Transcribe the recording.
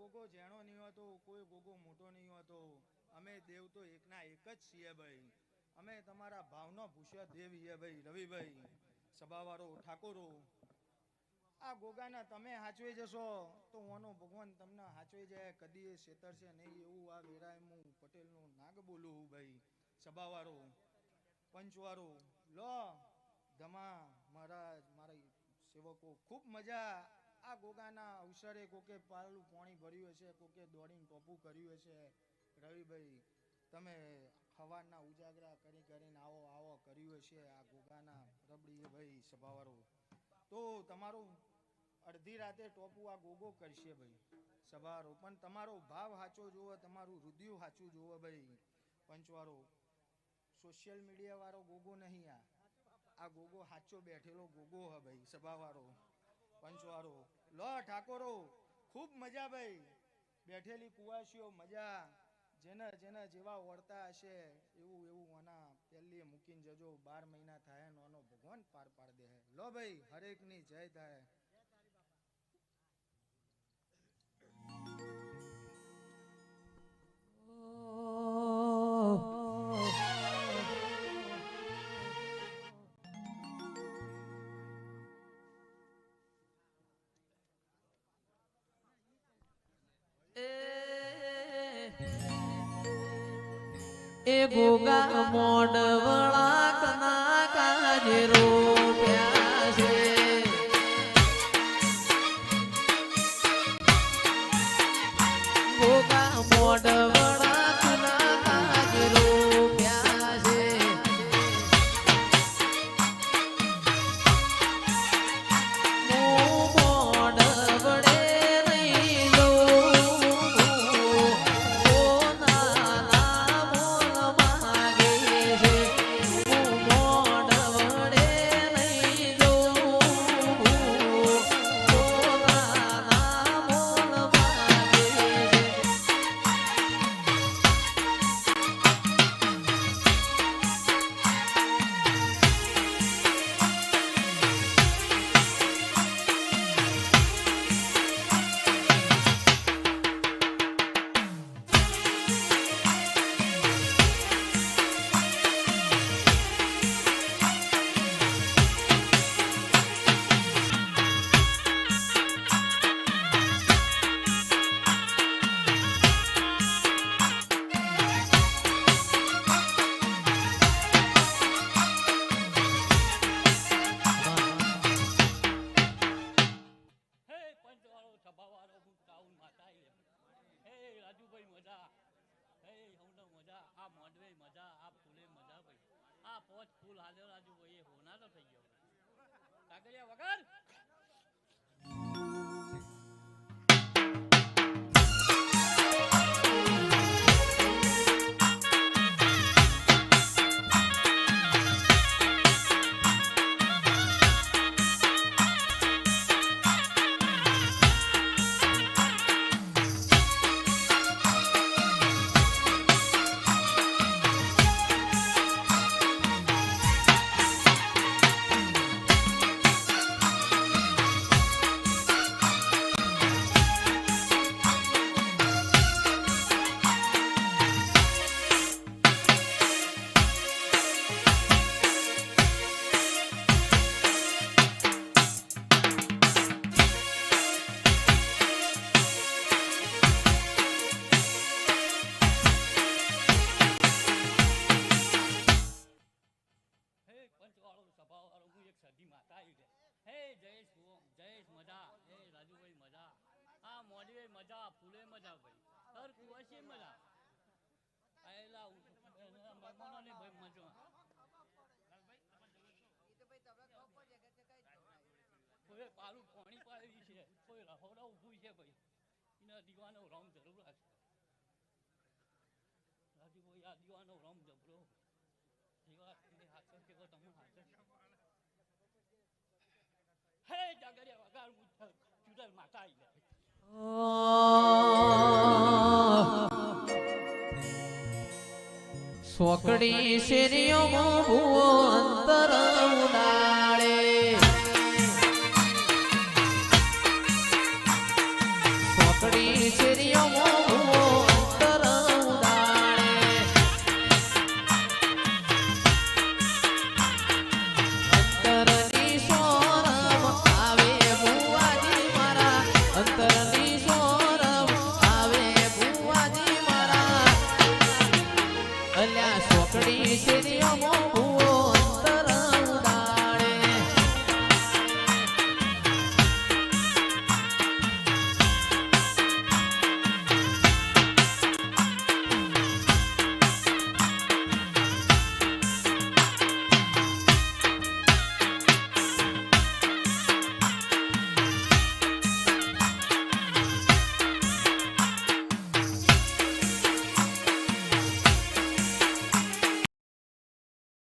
ગોગો મોટો નહીં હોતો. અમે દેવ તો એકના એક જ છીએ ભાઈ. અમે તમારા ભાવનો ભૂષ્ય દેવ છીએ ભાઈ. રવિભાઈ સભાવાળો, ઠાકોરો. આ ગોગાના તમે હાચવી જશો તો ઓનો ભગવાન તમને હાચવી જાય. કદી એ છેતરશે નહીં એવું આ વેરાય હું પટેલનું નાગ બોલું ભાઈ. સભાવાળો, પંચવાળો, લો, ધમા, મહારાજ, મારા સેવકો, ખૂબ મજા. આ ગોગાના અવસરે કોકે પાલું પાણી ભર્યું હશે, કોકે દોડીને ટોપું કર્યું હશે. રવિભાઈ તમે હવાના ઉજાગરા કરી કરીને આવો આવો કર્યું હશે આ ગોગાના રબડીએ ભાઈ સભાવાળો. તો તમારું અડધી રાતે ટોપું આ ગોગો કરશે ભાઈ સભારો પણ તમારો ભાવ સાચો જોવો, તમારું રુદિયું સાચું જોવો ભાઈ પંચવાળો. સોશિયલ મીડિયા વાળો ગોગો નહીં આ. આ ગોગો સાચો બેઠેલો ગોગો હ ભાઈ સભાવાળો. પંચવાળો. લો, ઠાકોરો, ખૂબ મજા ભાઈ. બેઠેલી કુવાસીઓ મજા. જેના જેના જેવા વળતા હશે, એવું એવું આના પહેલી મૂકીને જજો. બાર મહિના થાય ને ભગવાન પાર પાડ દે લો ભાઈ, હરેકની જય થાય. એ ગોગા મોડ વળાક ના કાજે રોપ્યા રાજુભાઈ મજા. હે તો મજા. આ મોડવે મજા, આ ફૂલે મજા ભાઈ. આ પોચ ફૂલ હાલ્યો રાજુભાઈ એ હોના તો થઈ ગયો. કાગળિયા વગર? મજા, ફૂલે મજા ભાઈ. હર કુવાસી મજા. આયેલા મહેમાનોને ભાઈ, મજો. કોઈ પાલું પાણી પાડી છે, કોઈ રહોડા ઊભું છે ભાઈ. એના દીવાનો રમ જરૂર રાખશે રાજુભાઈ આ દીવાનો રમ જબરો. દીવા તમે હાથો કેવો તમે હાથે હે, જાગરિયા વગાડ હું ચુડલ માતા આવી સોકડી શેરીઓ અંતર ઉડા